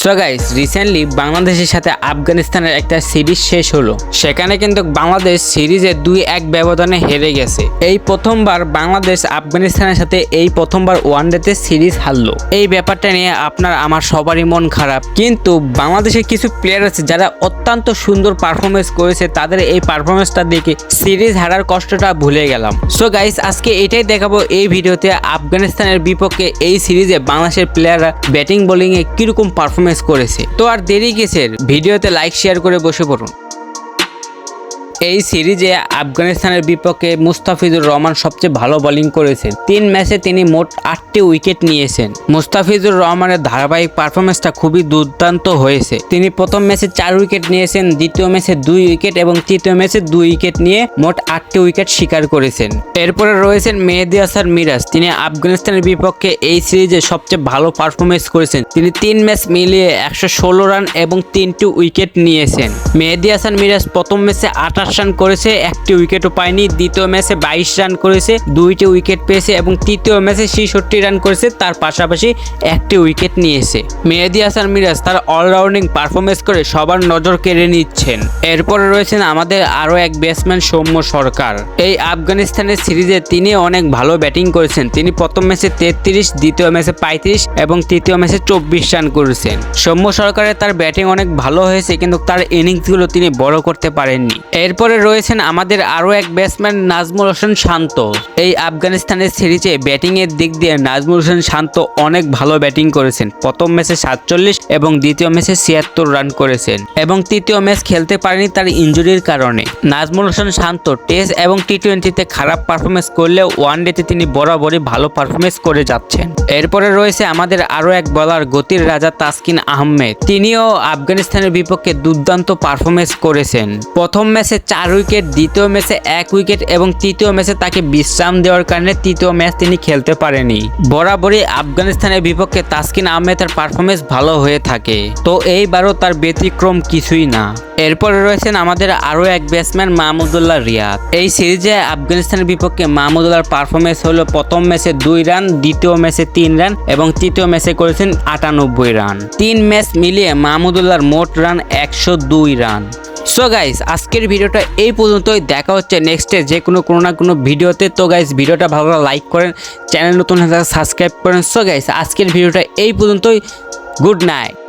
So guys recently বাংলাদেশের সাথে আফগানিস্তানের একটা সিরিজ শেষ হলো। সেখানে কিন্তু বাংলাদেশ সিরিজে দুই এক ব্যবধানে হেরে গেছে। এই প্রথমবার বাংলাদেশ আফগানিস্তানের সাথে এই প্রথমবার ওয়ানডেতে সিরিজ হারলো। এই ব্যাপারটা নিয়ে আপনার, আমার সবারই মন খারাপ। কিন্তু বাংলাদেশের কিছু প্লেয়ার আছে যারা অত্যন্ত সুন্দর পারফরমেন্স করেছে, তাদের এই পারফরমেন্সটা দেখে সিরিজ হারার কষ্টটা ভুলে গেলাম। সো গাইস আজকে এটাই দেখাবো এই ভিডিওতে আফগানিস্তানের বিপক্ষে এই সিরিজে বাংলাদেশের প্লেয়াররা ব্যাটিং বোলিংয়ে কীরকম পারফরমেন্স করেছে। তো আর দেরি কিসের? ভিডিওতে লাইক শেয়ার করে বসে পড়ুন। এই সিরিজে আফগানিস্তানের বিপক্ষে মুস্তাফিজুর রহমান সবচেয়ে ভালো বোলিং করেছেন। তিন ম্যাচে তিনি মোট আটটি উইকেট নিয়েছেন। মুস্তাফিজুর রহমানের ধারাবাহিক পারফরমেন্সটা খুবই দুর্দান্ত হয়েছে। তিনি প্রথম ম্যাচে চার উইকেট নিয়েছেন, দ্বিতীয় ম্যাচে দুই উইকেট এবং তৃতীয় ম্যাচে দুই উইকেট নিয়ে মোট আটটি উইকেট শিকার করেছেন। এরপরে রয়েছেন মেহেদি হাসান মিরাজ। তিনি আফগানিস্তানের বিপক্ষে এই সিরিজে সবচেয়ে ভালো পারফরমেন্স করেছেন। তিনি তিন ম্যাচ মিলিয়ে একশো ষোলো রান এবং তিনটি উইকেট নিয়েছেন। মেহেদি হাসান মিরাজ প্রথম ম্যাচে আঠাশ রান করেছে, একটি উইকেটও পায়নি। দ্বিতীয় ম্যাচে বাইশ রান করেছে, দুইটি উইকেট পেয়েছে এবং তৃতীয় ম্যাচে ছেষট্টি রান করেছে। তার পাশাপাশি একটি উইকেট নিয়েছে। মেহেদি হাসান মিরাজ তার অলরাউন্ডিং পারফরমেন্স করে সবার নজর কেড়ে নিচ্ছেন। এরপরে রয়েছেন আমাদের আরও এক ব্যাটসম্যান সৌম্য সরকার। এই আফগানিস্তানের সিরিজে তিনি অনেক ভালো ব্যাটিং করেছেন। তিনি প্রথম ম্যাচে তেত্রিশ, দ্বিতীয় ম্যাচে পঁয়ত্রিশ এবং তৃতীয় ম্যাচে চব্বিশ রান করেছেন। সৌম্য সরকারের তার ব্যাটিং অনেক ভালো হয়েছে, কিন্তু তার ইনিংসগুলো তিনি বড় করতে পারেননি। এরপরে রয়েছেন আমাদের আরও এক ব্যাটসম্যান নাজমুল হোসেন শান্ত। এই আফগানিস্তানের সিরিজে ব্যাটিংয়ের দিক দিয়ে নাজমুল হোসেন শান্ত অনেক ভালো ব্যাটিং করেছেন। প্রথম ম্যাচে সাতচল্লিশ এবং দ্বিতীয় ম্যাচে ছিয়াত্তর রান করেছেন এবং তৃতীয় ম্যাচ খেলতে পারেনি তার ইঞ্জুরির কারণে। নাজমুল হোসেন শান্ত টেস্ট এবং টি টোয়েন্টিতে খারাপ পারফরমেন্স করলেও ওয়ান ডেতে তিনি বরাবরই ভালো পারফরমেন্স করে যাচ্ছেন। এরপরে রয়েছে আমাদের আরও এক বলার গতির রাজা তাসকিন আহমেদ। তিনিও আফগানিস্তানের বিপক্ষে দুর্দান্ত পারফরমেন্স করেছেন। প্রথম ম্যাচে চার উইকেট, দ্বিতীয় ম্যাচে এক উইকেট এবং তৃতীয় ম্যাচে তাকে বিশ্রাম দেওয়ার কারণে তৃতীয় ম্যাচ তিনি খেলতে পারেনি। বরাবরই আফগানিস্তানের বিপক্ষে তাসকিন আহমেদের পারফরমেন্স ভালো হয়ে থাকে। তো এইবারও তার ব্যতিক্রম কিছুই না। এরপরে রয়েছেন আমাদের আরও এক ব্যাটসম্যান মাহমুদুল্লাহ রিয়াদ। এই সিরিজে আফগানিস্তানের বিপক্ষে মাহমুদুল্লাহর পারফরমেন্স হলো প্রথম ম্যাচে দুই রান, দ্বিতীয় ম্যাচে তিন রান এবং তৃতীয় ম্যাচে করেছেন আটানব্বই রান। তিন ম্যাচ মিলিয়ে মাহমুদুল্লাহর মোট রান একশো দুই রান। সো গাইস আজকের ভিডিওটা এই পর্যন্তই। দেখা হচ্ছে নেক্সটে যে কোনো কোনো না কোনো ভিডিওতে। তো গাইস ভিডিওটা ভালো লাইক করেন চ্যানেল নতুন সাবস্ক্রাইব করেন। সো গাইস আজকের ভিডিওটা এই পর্যন্তই। Good night